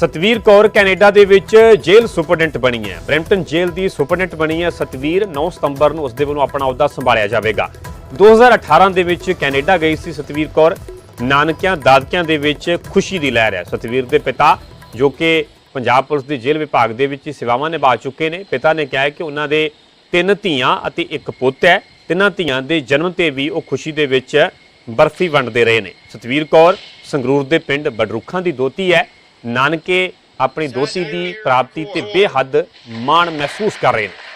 Satveer Kaur Canada ਦੇ ਵਿੱਚ ਜੇਲ੍ਹ superintendent ਬਣੀ ਹੈ। ਬ੍ਰੈਂਪਟਨ ਜੇਲ੍ਹ ਦੀ ਸੁਪਰਡੈਂਟ ਬਣੀ ਹੈ ਸਤਵੀਰ 9 ਸਤੰਬਰ ਨੂੰ ਉਸ ਦੇ ਵੱਲੋਂ ਆਪਣਾ ਅਹੁਦਾ ਸੰਭਾਲਿਆ ਜਾਵੇਗਾ। 2018 ਦੇ ਵਿੱਚ ਕੈਨੇਡਾ ਗਈ ਸੀ ਸਤਵੀਰ ਕੌਰ। ਨਾਨਕਿਆਂ, ਦਾਦਕਿਆਂ ਦੇ ਵਿੱਚ ਖੁਸ਼ੀ ਦੀ ਲਹਿਰ ਹੈ। ਸਤਵੀਰ ਦੇ ਪਿਤਾ, ਜੋ ਕਿ ਪੰਜਾਬ ਪੁਲਿਸ ਦੀ ਜੇਲ੍ਹ ਵਿਭਾਗ ਦੇ ਵਿੱਚ ਸੇਵਾਵਾਂ ਨਿਭਾ ਚੁੱਕੇ ਨੇ, ਪਿਤਾ ਨੇ ਕਿਹਾ ਕਿ ਉਹਨਾਂ ਦੇ ਤਿੰਨ ਧੀਆਂ ਅਤੇ ਇੱਕ ਪੁੱਤ ਹੈ। ਤਿੰਨਾਂ ਧੀਆਂ ਦੇ ਜਨਮ ਤੇ ਵੀ ਉਹ ਖੁਸ਼ੀ ਦੇ ਵਿੱਚ ਬਰਫੀ ਵੰਡਦੇ ਰਹੇ ਨੇ। ਸਤਵੀਰ ਕੌਰ ਸੰਗਰੂਰ ਦੇ ਪਿੰਡ ਬਡਰੁੱਖਾਂ ਦੀ ਦੋਤੀ ਹੈ। ਨਾਨਕੇ ਆਪਣੀ ਦੋਸ਼ੀ ਦੀ ਪ੍ਰਾਪਤੀ ਤੇ ਬੇਹੱਦ ਮਾਣ ਮਹਿਸੂਸ ਕਰ ਰਹੇ ਨੇ।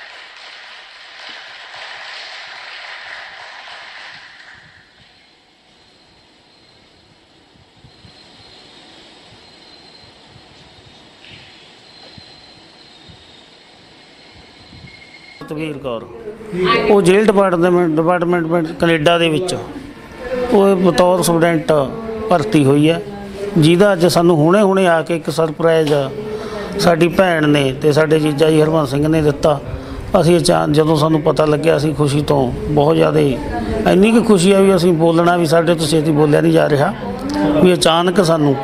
ਤਵੀਰ ਕੌਰ, ਉਹ ਜੇਲ੍ਹ ਡਿਪਾਰਟਮੈਂਟ ਡਿਪਾਰਟਮੈਂਟ ਕੈਨੇਡਾ ਦੇ ਵਿੱਚ, ਉਹ ਬਤੌਰ ਸਟੂਡੈਂਟ ਭਰਤੀ ਹੋਈ ਹੈ। ਜਿਹਦਾ ਅੱਜ ਸਾਨੂੰ ਹੁਣੇ ਹੁਣੇ ਆ ਕੇ ਇੱਕ ਸਰਪ੍ਰਾਈਜ਼ ਸਾਡੀ ਭੈਣ ਨੇ ਤੇ ਸਾਡੇ ਜੀਜਾ ਜੀ ਹਰਮਨ ਸਿੰਘ ਨੇ ਦਿੱਤਾ। ਅਸੀਂ ਅਚਾਨ ਜਦੋਂ ਸਾਨੂੰ ਪਤਾ ਲੱਗਿਆ ਅਸੀਂ ਖੁਸ਼ੀ ਤੋਂ ਬਹੁਤ ਜ਼ਿਆਦਾ, ਇੰਨੀ ਕੁ ਖੁਸ਼ੀ ਆ ਵੀ ਅਸੀਂ ਬੋਲਣਾ ਵੀ ਸਾਡੇ ਤੋਂ ਛੇਤੀ ਬੋਲਿਆ ਨਹੀਂ ਜਾ ਰਿਹਾ। ਵੀ ਅਚਾਨਕ ਸਾਨੂੰ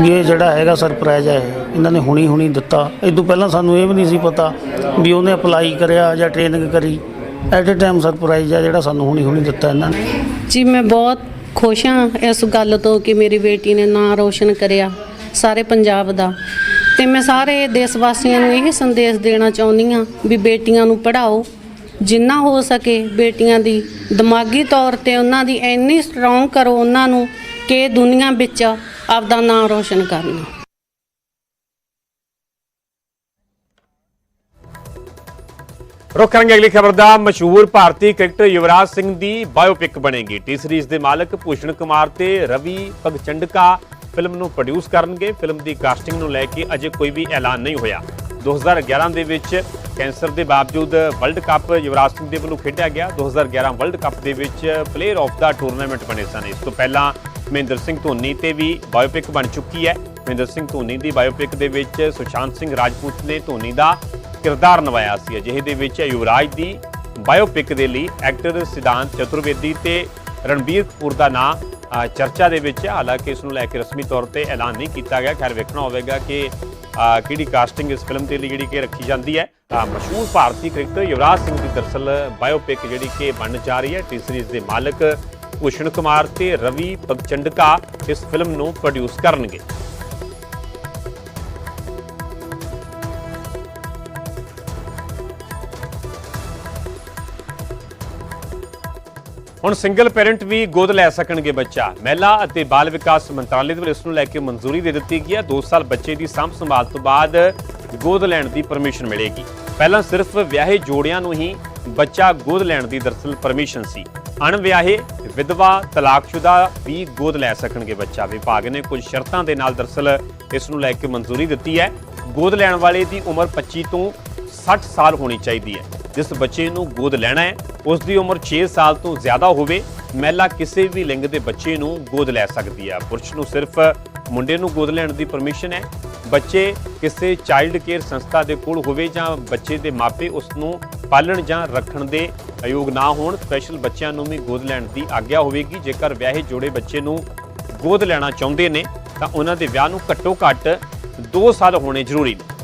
ਵੀ ਇਹ ਜਿਹੜਾ ਹੈਗਾ ਸਰਪ੍ਰਾਈਜ਼ ਹੈ ਇਹਨਾਂ ਨੇ ਹੁਣੀ ਹੁਣੀ ਦਿੱਤਾ। ਇਹ ਤੋਂ ਪਹਿਲਾਂ ਸਾਨੂੰ ਇਹ ਵੀ ਨਹੀਂ ਸੀ ਪਤਾ ਵੀ ਉਹਨੇ ਅਪਲਾਈ ਕਰਿਆ ਜਾਂ ਟ੍ਰੇਨਿੰਗ ਕਰੀ। ਐਟ ਅ ਟਾਈਮ ਸਰਪ੍ਰਾਈਜ਼ ਆ ਜਿਹੜਾ ਸਾਨੂੰ ਹੁਣੀ ਹੁਣੀ ਦਿੱਤਾ ਇਹਨਾਂ ਨੇ। ਜੀ, ਮੈਂ ਬਹੁਤ ਖੁਸ਼ ਹਾਂ ਇਸ ਗੱਲ ਤੋਂ ਕਿ ਮੇਰੀ ਬੇਟੀ ਨੇ ਨਾਂ ਰੋਸ਼ਨ ਕਰਿਆ ਸਾਰੇ ਪੰਜਾਬ ਦਾ। ਤੇ ਮੈਂ ਸਾਰੇ ਦੇਸ਼ ਵਾਸੀਆਂ ਨੂੰ ਇਹ ਸੰਦੇਸ਼ ਦੇਣਾ ਚਾਹੁੰਦੀ ਹਾਂ ਵੀ ਬੇਟੀਆਂ ਨੂੰ ਪੜ੍ਹਾਓ, ਜਿੰਨਾ ਹੋ ਸਕੇ ਬੇਟੀਆਂ ਦੀ ਦਿਮਾਗੀ ਤੌਰ ਤੇ ਉਹਨਾਂ ਦੀ ਇੰਨੀ ਸਟਰੋਂਗ ਕਰੋ ਉਹਨਾਂ ਨੂੰ ਕਿ ਦੁਨੀਆ ਵਿੱਚ ਆਪਦਾ ਨਾਂ ਰੋਸ਼ਨ ਕਰਨਾ। ਰੁਕ ਕਰਾਂਗੇ ਅਗਲੀ ਖਬਰ ਦਾ ਮਸ਼ਹੂਰ ਭਾਰਤੀ ਕ੍ਰਿਕਟਰ ਯੁਵਰਾਜ ਸਿੰਘ ਦੀ ਬਾਇਓਪਿਕ ਬਣੇਗੀ। ਟੀ ਸੀਰੀਜ਼ ਦੇ ਮਾਲਕ ਭੂਸ਼ਣ ਕੁਮਾਰ ਤੇ ਰਵੀ ਪਗਚੰਡਕਾ ਫਿਲਮ ਨੂੰ ਪ੍ਰੋਡਿਊਸ ਕਰਨਗੇ। ਫਿਲਮ ਦੀ ਕਾਸਟਿੰਗ ਨੂੰ ਲੈ ਕੇ ਅਜੇ ਕੋਈ ਵੀ ਐਲਾਨ ਨਹੀਂ ਹੋਇਆ। 2011 ਦੇ ਵਿੱਚ ਕੈਂਸਰ ਦੇ ਬਾਵਜੂਦ ਵਰਲਡ ਕੱਪ ਯੁਵਰਾਜ ਸਿੰਘ ਦੇ ਵੱਲੋਂ ਖੇਡਿਆ ਗਿਆ। 2011 ਵਰਲਡ ਕੱਪ ਦੇ ਵਿੱਚ ਪਲੇਅਰ ਆਫ ਦਾ ਟੂਰਨਾਮੈਂਟ ਬਣੇ ਸਨ। ਇਸ ਤੋਂ ਪਹਿਲਾਂ ਮਹਿੰਦਰ ਸਿੰਘ ਧੋਨੀ ਤੇ ਵੀ ਬਾਇਓਪਿਕ ਬਣ ਚੁੱਕੀ ਹੈ। ਮਹਿੰਦਰ ਸਿੰਘ ਧੋਨੀ ਦੀ ਬਾਇਓਪਿਕ ਦੇ ਵਿੱਚ ਸੁਸ਼ਾਂਤ ਸਿੰਘ ਰਾਜਪੂਤ ਨੇ ਧੋਨੀ ਦਾ ਕਿਰਦਾਰ ਨਿਭਾਇਆ ਸੀ। ਅਜਿਹੇ ਦੇ ਵਿੱਚ ਯੁਵਰਾਜ ਦੀ ਬਾਇਓਪਿਕ ਦੇ ਲਈ ਐਕਟਰ ਸਿਧਾਂਤ ਚਤੁਰਵੇਦੀ ਤੇ ਰਣਬੀਰ ਕਪੂਰ ਦਾ ਨਾਮ ਚਰਚਾ ਦੇ ਵਿੱਚ ਹੈ ਹਾਲਾਂਕਿ ਇਸ ਨੂੰ ਲੈ ਕੇ ਰਸਮੀ ਤੌਰ ਤੇ ਐਲਾਨ ਨਹੀਂ ਕੀਤਾ ਗਿਆ। ਖੈਰ, ਵੇਖਣਾ ਹੋਵੇਗਾ ਕਿ ਕਿਹੜੀ ਕਾਸਟਿੰਗ ਇਸ ਫਿਲਮ ਦੇ ਲਈ ਜਿਹੜੀ ਕਿ ਰੱਖੀ ਜਾਂਦੀ ਹੈ। ਮਸ਼ਹੂਰ ਭਾਰਤੀ ਕ੍ਰਿਕਟਰ ਯੁਵਰਾਜ ਸਿੰਘ ਦੀ ਦਰਸਲ ਬਾਇਓਪਿਕ ਜਿਹੜੀ ਕਿ ਬਣਨ ਜਾ ਰਹੀ ਹੈ। ਟੀ ਸੀਰੀਜ਼ ਦੇ ਮਾਲਕ ਭੂਸ਼ਣ ਕੁਮਾਰ ਤੇ ਰਵੀ ਪਗਚੰਡਕਾ ਇਸ ਫਿਲਮ ਨੂੰ ਪ੍ਰੋਡਿਊਸ ਕਰਨਗੇ। ਹੁਣ ਸਿੰਗਲ ਪੇਰੈਂਟ ਵੀ ਗੋਦ ਲੈ ਸਕਣਗੇ ਬੱਚਾ। ਮਹਿਲਾ ਅਤੇ ਬਾਲ ਵਿਕਾਸ ਮੰਤਰਾਲੇ ਦੇ ਵੱਲੋਂ ਇਸ ਨੂੰ ਲੈ ਕੇ ਮਨਜ਼ੂਰੀ ਦੇ ਦਿੱਤੀ ਗਈ ਹੈ। 2 ਸਾਲ ਬੱਚੇ ਦੀ ਸਾਂਭ ਸੰਭਾਲ ਤੋਂ ਬਾਅਦ ਗੋਦ ਲੈਣ ਦੀ ਪਰਮਿਸ਼ਨ ਮਿਲੇਗੀ। ਪਹਿਲਾਂ ਸਿਰਫ ਵਿਆਹੇ ਜੋੜਿਆਂ ਨੂੰ ਹੀ ਬੱਚਾ ਗੋਦ ਲੈਣ ਦੀ ਦਰਸਲ ਪਰਮਿਸ਼ਨ ਸੀ। ਅਣਵਿਆਹੇ ਵਿਧਵਾ ਤਲਾਕਸ਼ੁਦਾ ਵੀ ਗੋਦ ਲੈ ਸਕਣਗੇ ਬੱਚਾ। ਵਿਭਾਗ ਨੇ ਕੁਝ ਸ਼ਰਤਾਂ ਦੇ ਨਾਲ ਦਰਸਲ ਇਸ ਨੂੰ ਲੈ ਕੇ ਮਨਜ਼ੂਰੀ ਦਿੱਤੀ ਹੈ। ਗੋਦ ਲੈਣ ਵਾਲੇ ਦੀ ਉਮਰ 25 ਤੋਂ 60 ਸਾਲ ਹੋਣੀ ਚਾਹੀਦੀ ਹੈ। ਜਿਸ ਬੱਚੇ ਨੂੰ ਗੋਦ ਲੈਣਾ ਹੈ, ਉਸ ਦੀ ਉਮਰ 6 ਸਾਲ ਤੋਂ ਜ਼ਿਆਦਾ ਹੋਵੇ, ਮਹਿਲਾ ਕਿਸੇ ਵੀ ਲਿੰਗ ਦੇ ਬੱਚੇ ਨੂੰ ਗੋਦ ਲੈ ਸਕਦੀ ਹੈ ਪੁਰਸ਼ ਨੂੰ ਸਿਰਫ ਮੁੰਡੇ ਨੂੰ ਗੋਦ ਲੈਣ ਦੀ ਪਰਮਿਸ਼ਨ ਹੈ। ਬੱਚੇ ਕਿਸੇ ਚਾਈਲਡ ਕੇਅਰ ਸੰਸਥਾ ਦੇ ਕੋਲ ਹੋਵੇ ਜਾਂ ਬੱਚੇ ਦੇ ਮਾਪੇ ਉਸ ਨੂੰ ਪਾਲਣ ਜਾਂ ਰੱਖਣ ਦੇ ਅਯੋਗ ਨਾ ਹੋਣ ਸਪੈਸ਼ਲ ਬੱਚਿਆਂ ਨੂੰ ਵੀ ਗੋਦ ਲੈਣ ਦੀ ਆਗਿਆ ਹੋਵੇਗੀ। ਜੇਕਰ ਵਿਆਹੇ ਜੋੜੇ ਬੱਚੇ ਨੂੰ ਗੋਦ ਲੈਣਾ ਚਾਹੁੰਦੇ ਨੇ, ਤਾਂ ਉਹਨਾਂ ਦੇ ਵਿਆਹ ਨੂੰ ਘੱਟੋ ਘੱਟ 2 ਸਾਲ ਹੋਣੇ ਜ਼ਰੂਰੀ ਨੇ।